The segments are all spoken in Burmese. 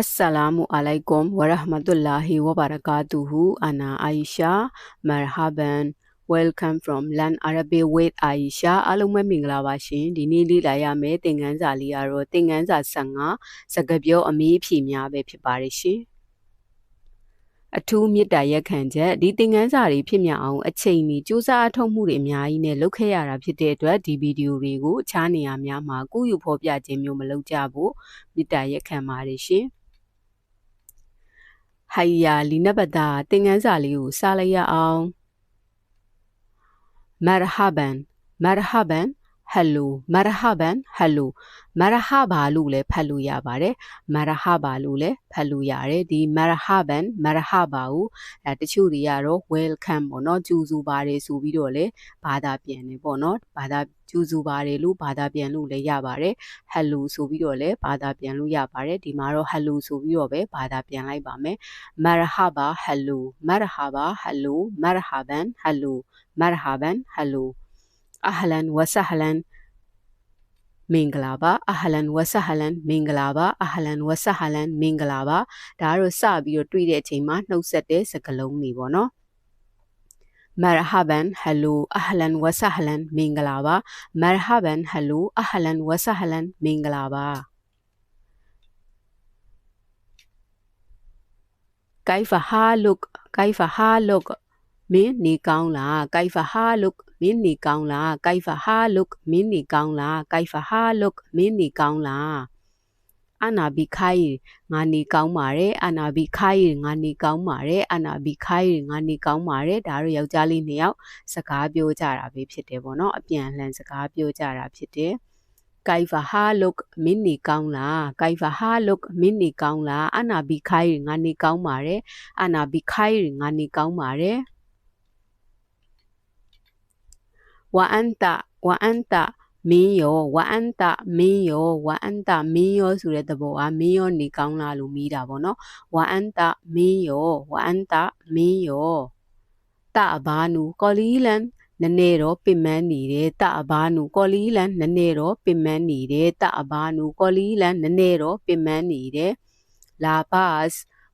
Assalamu alaikum wa rahmatullahi wa barakatuhu. Ana Aisha. Marhaban. Welcome from Learn Arabic with Aisha အားလုံးပဲမင်္ဂလာပါရှင်ဒီနေ့လေ့လာရမယ့်သင်ခန်းစာလေးကတော့သင်ခန်းစာ15စကားပြောအမီးအဖြေများပဲဖြစ်ပါတယ်ရှင်အထူးမေတ္တာရက်ခံချက်ဒီသင်ခန်းစာတွေဖြစ်မြောက်အောင်အချိန်ကြီးစူးစမ်းအထောက်မှုတွေအများကြီးနဲ့လုပ်ခဲ့ရတာဖြစ်တဲ့အတွက်ဒီဗီဒီယိုတွေကိုအခြားနေရာများမှာကုယူဖော်ပြခြင်းမျိုးမလုပ်ကြဘူးမေတ္တာရက်ခံပါတယ်ရှင် ဟိုင်ယာလီနဘတာသင်ခန်းစာလေးကိုစလိုက်ရအောင် marhaban marhaban hello marhaban hello marhaba လို့လည်းဖတ်လို့ရပါတယ် marhaba လို့လည်းဖတ်လို့ရတယ်ဒီ marhaban marhaba ကိုအဲတချို့တွေကတော့ welcome ပေါ့နော်ကြိုဆိုပါတယ်ဆိုပြီးတော့လည်းဘာသာပြန်နေပေါ့နော်ဘာသာကြိုဆိုပါတယ်လို့ဘာသာပြန်လို့လည်းရပါတယ် hello ဆိုပြီးတော့လည်းဘာသာပြန်လို့ရပါတယ်ဒီမှာတော့ hello ဆိုပြီးတော့ပဲဘာသာပြန်လိုက်ပါမယ် marhaba hello marhaba hello marhaban hello marhaban hello ahlan wa sahlan မ င်္ဂလာပါအဟလန်ဝဆဟလန်မင်္ဂလာပါအဟလန်ဝဆဟလန်မင်္ဂလာပါဒါကတော့စပြီးတော့တွေ့တဲ့အချိန်မှာနှုတ်ဆက်တဲ့စကားလုံးတွေပေါ့နော် مرحبا هلو اهلا وسهلا မင်္ဂလာပါ مرحبا هلو اهلا وسهلا မင်္ဂလာပါ كيف حالك كيف حالك မင်းနေကောင်းလားကိုင်ဖဟာလုတ်မင်းနေကောင်းလားကိုင်ဖဟာလုတ်မင်းနေကောင်းလားကိုင်ဖဟာလုတ်မင်းနေကောင်းလားအနာဘီခိုင်ငါနေကောင်းပါတယ်အနာဘီခိုင်ငါနေကောင်းပါတယ်အနာဘီခိုင်ငါနေကောင်းပါတယ်ဒါတို့ယောက်ျားလေးနှစ်ယောက်စကားပြောကြတာပဲဖြစ်တယ်ပေါ့နော်အပြန်လှန်စကားပြောကြတာဖြစ်တယ်ကိုင်ဖဟာလုတ်မင်းနေကောင်းလားကိုင်ဖဟာလုတ်မင်းနေကောင်းလားအနာဘီခိုင်ငါနေကောင်းပါတယ်အနာဘီခိုင်ငါနေကောင်းပါတယ် ဝအန်တာဝအန်တာမင်းရောဝအန်တာမင်းရောဝအန်တာမင်းရောဆိုတဲ့သဘောကမင်းရောနေကောင်းလားလို့မိတာပေါ့နော်ဝအန်တာမင်းရောဝအန်တာမင်းရောတအဘာနူကော်လီလန်နည်းနည်းတော့ပင်မနေတယ်တအဘာနူကော်လီလန်နည်းနည်းတော့ပင်မနေတယ်တအဘာနူကော်လီလန်နည်းနည်းတော့ပင်မနေတယ်လာဘတ်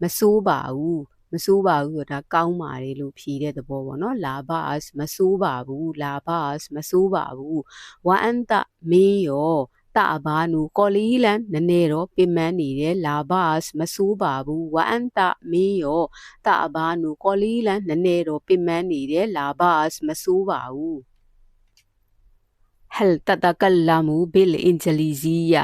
မဆိုးပါဘူး မဆိုးပါဘူးဆိုတာကောင်းပါတယ်လို့ဖြေတဲ့သဘောပေါ့နော်လာဘတ်မဆိုးပါဘူးလာဘတ်မဆိုးပါဘူးဝအန်တမင်းရောတအဘာနူကော်လီလန်နည်းနည်းတော့ပင်မနေတယ်လာဘတ်မဆိုးပါဘူးဝအန်တမင်းရောတအဘာနူကော်လီလန်နည်းနည်းတော့ပင်မနေတယ်လာဘတ်မဆိုးပါဘူး هل تتكلم بالإنجليزية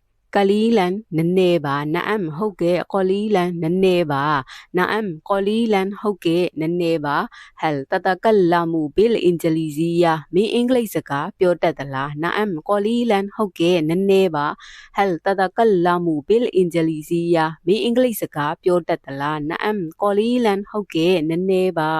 နည်းနည်းပါဟယ်တတကလာမူဘီလ်အင်ဂျလီဇီယာမင်းအင်္ဂလိပ်စကားပြောတတ်သလားနာအမ်ကောလီလန်ဟုတ်ကဲ့နည်းနည်းပါအာရဘီစာ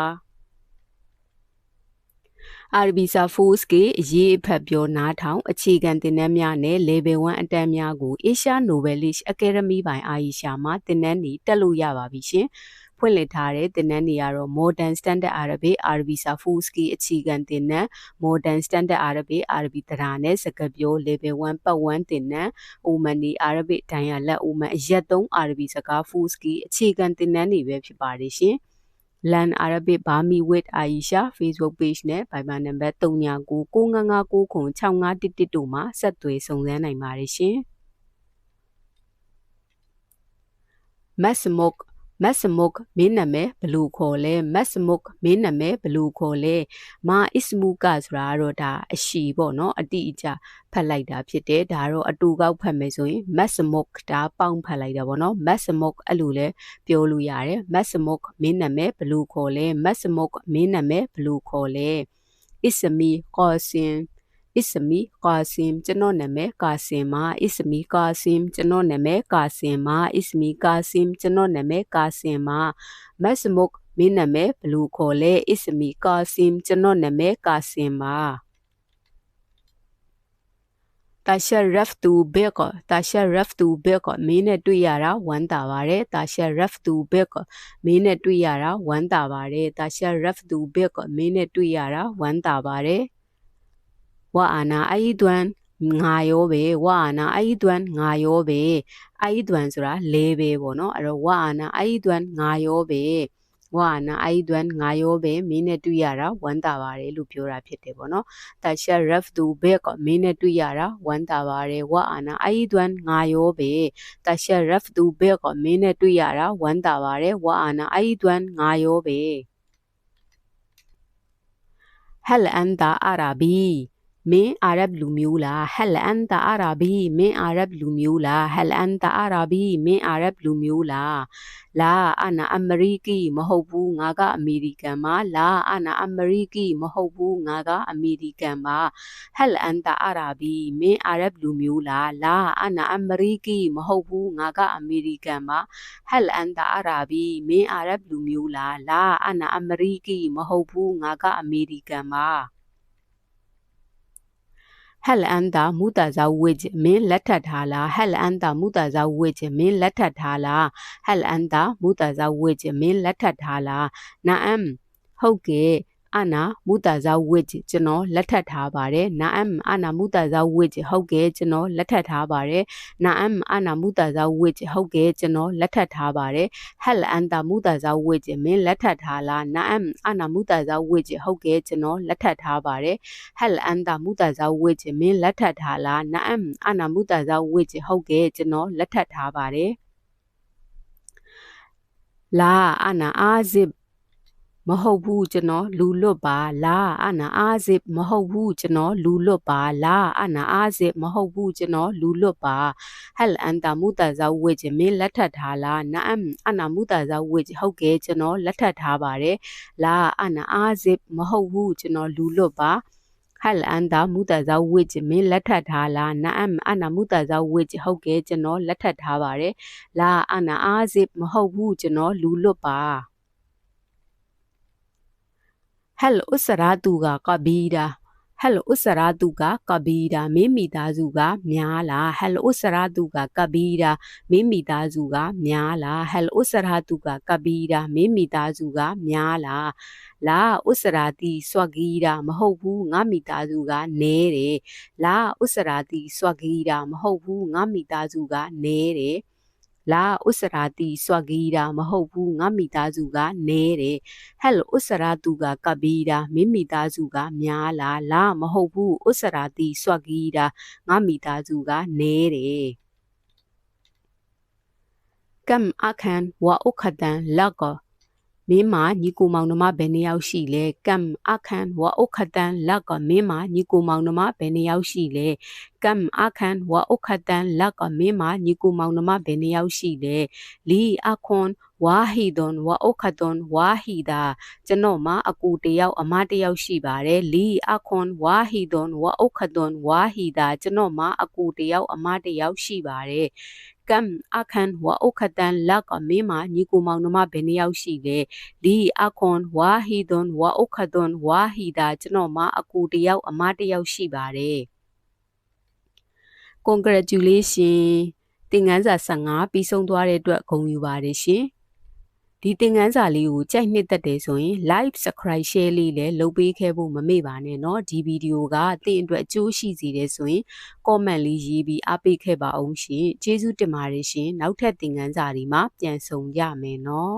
ဖိုးစ်ကအရေးအဖက်ပြောနားထောင်အခြေခံသင်တန်းများနဲ့ level 1အတန်းများကို Asia Novelist Academy ပိုင်အာရီရှာမှာသင်တန်းတွေတက်လို့ရပါပြီရှင်။ဖွင့်လှစ်ထားတဲ့သင်တန်းတွေကတော့ Modern Standard Arabic Arabic Safuski အခြေခံသင်တန်း Modern Standard Arabic Arabic တရားနဲ့စကားပြော Level 1ပတ်ဝန်းသင်တန်း Omani Arabic ဒိုင်ယာလက် Oman အရက်သုံး Arabic စကား Fuski အခြေခံသင်တန်းတွေပဲဖြစ်ပါတယ်ရှင်။ Learn Arabic Burmi with Aisha Facebook page နဲ့ Viber နံပါတ်3999965111တို့မှာဆက်သွယ်စုံစမ်းနိုင်ပါတယ်ရှင်။ Masmok မတ်စမုတ်မင်းနာမည်ဘလူခေါ်လဲမတ်စမုတ်မင်းနာမည်ဘလူခေါ်လဲမာအစ္စမူကဆိုတာတော့ဒါအရှိပေါ့နော်အတိအကျဖတ်လိုက်တာဖြစ်တယ်ဒါတော့အတူကောက်ဖတ်မယ်ဆိုရင်မတ်စမုတ်ဒါပေါင်းဖတ်လိုက်တာပေါ့နော်မတ်စမုတ်အဲ့လိုလဲပြောလို့ရတယ်မတ်စမုတ်မင်းနာမည်ဘလူခေါ်လဲမတ်စမုတ်မင်းနာမည်ဘလူခေါ်လဲအစ္စမီကောစင် အစ္စမီကာဆင်ကျွန်တော်နာမည်ကာဆင်မာအစ္စမီကာဆင်ကျွန်တော်နာမည်ကာဆင်မာအစ္စမီကာဆင်ကျွန်တော်နာမည်ကာဆင်မာမတ်စမုတ်မင်းနာမည်ဘလူးခေါ်လဲအစ္စမီကာဆင်ကျွန်တော်နာမည်ကာဆင်မာတာရှာရဖ်တူဘေကတာရှာရဖ်တူဘေကမင်းနဲ့တွေ့ရတာဝမ်းသာပါတယ်တာရှာရဖ်တူဘေကမင်းနဲ့တွေ့ရတာဝမ်းသာပါတယ်တာရှာရဖ်တူဘေကမင်းနဲ့တွေ့ရတာဝမ်းသာပါတယ် ဝါအာနာအိဒွမ်ငါရောပဲဝါအာနာအိဒွမ်ငါရောပဲအိဒွမ်ဆိုတာလေးပဲပေါ့နော်အဲ့တော့ဝါအာနာအိဒွမ်ငါရောပဲဝါနာအိဒွမ်ငါရောပဲမင်းနဲ့တွေ့ရတာဝမ်းသာပါတယ်လို့ပြောတာဖြစ်တယ်ပေါ့နော်တာရှာရဖ်တူဘက်ကမင်းနဲ့တွေ့ရတာဝမ်းသာပါတယ်ဝါအာနာအိဒွမ်ငါရောပဲတာရှာရဖ်တူဘက်ကမင်းနဲ့တွေ့ရတာဝမ်းသာပါတယ်ဝါအာနာအိဒွမ်ငါရောပဲဟဲလ်အန်တာအာရာဘီ မင်းအာရဗ်လူမျိုးလားဟဲလ်အန်တာအာရာဘီမင်းအာရဗ်လူမျိုးလားဟဲလ်အန်တာအာရာဘီမင်းအာရဗ်လူမျိုးလားလာအနာအမေရိကီမဟုတ်ဘူးငါကအမေရိကန်ပါလာအနာအမေရိကီမဟုတ်ဘူးငါကအမေရိကန်ပါဟဲလ်အန်တာအာရာဘီမင်းအာရဗ်လူမျိုးလားလာအနာအမေရိကီမဟုတ်ဘူးငါကအမေရိကန်ပါဟဲလ်အန်တာအာရာဘီမင်းအာရဗ်လူမျိုးလားလာအနာအမေရိကီမဟုတ်ဘူးငါကအမေရိကန်ပါ ဟဲ့အန်တာမူတာဇာဝစ်မင်းလက်ထပ်ထားလားဟဲ့အန်တာမူတာဇာဝစ်မင်းလက်ထပ်ထားလားဟဲ့အန်တာမူတာဇာဝစ်မင်းလက်ထပ်ထားလားနာအမ်ဟုတ်ကဲ့ အနာမူတာဇာဝစ်ကျွန်တော်လက်ထပ်ထားပါတယ်နာအမ်အနာမူတာဇာဝစ်ဟုတ်ကဲ့ကျွန်တော်လက်ထပ်ထားပါတယ်နာအမ်အနာမူတာဇာဝစ်ဟုတ်ကဲ့ကျွန်တော်လက်ထပ်ထားပါတယ်ဟဲ့အန်တာမူတာဇာဝစ်မင်းလက်ထပ်ထားလားနာအမ်အနာမူတာဇာဝစ်ဟုတ်ကဲ့ကျွန်တော်လက်ထပ်ထားပါတယ်ဟဲ့အန်တာမူတာဇာဝစ်မင်းလက်ထပ်ထားလားနာအမ်အနာမူတာဇာဝစ်ဟုတ်ကဲ့ကျွန်တော်လက်ထပ်ထားပါတယ်လာအနာအာဇစ် မဟုတ်ဘူးကျွန်တော်လူလွတ်ပါလာအနာအားစစ်မဟုတ်ဘူးကျွန်တော်လူလွတ်ပါလာအနာအားစစ်မဟုတ်ဘူးကျွန်တော်လူလွတ်ပါဟဲ့အန်တာမူတာဇာဝစ်မင်းလက်ထပ်ထားလားနာအမ်အနာမူတာဇာဝစ်ဟုတ်ကဲ့ကျွန်တော်လက်ထပ်ထားပါတယ်လာအနာအားစစ်မဟုတ်ဘူးကျွန်တော်လူလွတ်ပါဟဲ့အန်တာမူတာဇာဝစ်မင်းလက်ထပ်ထားလားနာအမ်အနာမူတာဇာဝစ်ဟုတ်ကဲ့ကျွန်တော်လက်ထပ်ထားပါတယ်လာအနာအားစစ်မဟုတ်ဘူးကျွန်တော်လူလွတ်ပါ ဟဲ့လိုဥစရာသူကကဘီဒါဟဲ့လိုဥစရာသူကကဘီဒါမင်းမိသားစုကများလားဟဲ့လိုဥစရာသူကကဘီဒါမင်းမိသားစုကများလားဟဲ့လိုဥစရာသူကကဘီဒါမင်းမိသားစုကများလားလာဥစရာတီစွက်ဂီတာမဟုတ်ဘူးငါမိသားစုကနဲတယ်လာဥစရာတီစွက်ဂီတာမဟုတ်ဘူးငါမိသားစုကနဲတယ် လာဥစရာတီစွာဂီတာမဟုတ်ဘူးငါမိသားစုကနဲတယ်ဟဲ့လိုဥစရာသူကကပီတာမင်းမိသားစုကများလားလာမဟုတ်ဘူးဥစရာတီစွာဂီတာငါမိသားစုကနဲတယ်ကမ်အခန်ဝါဥခဒန်လက်ကော မင်းမညီကိုမောင်နှမဘယ်နှယောက်ရှိလဲကမ်အခန်ဝါဥခတန်လက်ကမင်းမညီကိုမောင်နှမဘယ်နှယောက်ရှိလဲကမ်အခန်ဝါဥခတန်လက်ကမင်းမညီကိုမောင်နှမဘယ်နှယောက်ရှိလဲလီအခွန်ဝါဟီဒွန်ဝါအိုခဒွန်ဝါဟီဒါကျွန်တော်မှာအကူတယောက်အမတယောက်ရှိပါတယ်လီအခွန်ဝါဟီဒွန်ဝါအိုခဒွန်ဝါဟီဒါကျွန်တော်မှာအကူတယောက်အမတယောက်ရှိပါတယ် ကမ်အခန်ဝါအိုခတန်လက်ကမင်းမညီကိုမောင်နှမဘယ်နှယောက်ရှိလဲလီအခွန်ဝါဟီဒွန်ဝါအိုခဒွန်ဝါဟီဒါကျွန်တော်မှာအကူတယောက်အမတယောက်ရှိပါတယ် congratulation သင်ခန်းစာ15ပြီးဆုံးသွားတဲ့အတွက်ဂုဏ်ယူပါတယ်ရှင် ဒီသင်ခန်းစာလေးကိုကြိုက်နှစ်သက်တယ်ဆိုရင် like subscribe share လေးလည်းလုပ်ပေးခဲ့ဖို့မမေ့ပါနဲ့เนาะဒီဗီဒီယိုကသင်အတွက်အကျိုးရှိစေတယ်ဆိုရင် comment လေးရေးပြီးအားပေးခဲ့ပါအောင်ရှင်ကျေးဇူးတင်ပါတယ်ရှင်နောက်ထပ်သင်ခန်းစာတွေမှာပြန်ဆုံကြမယ်เนาะ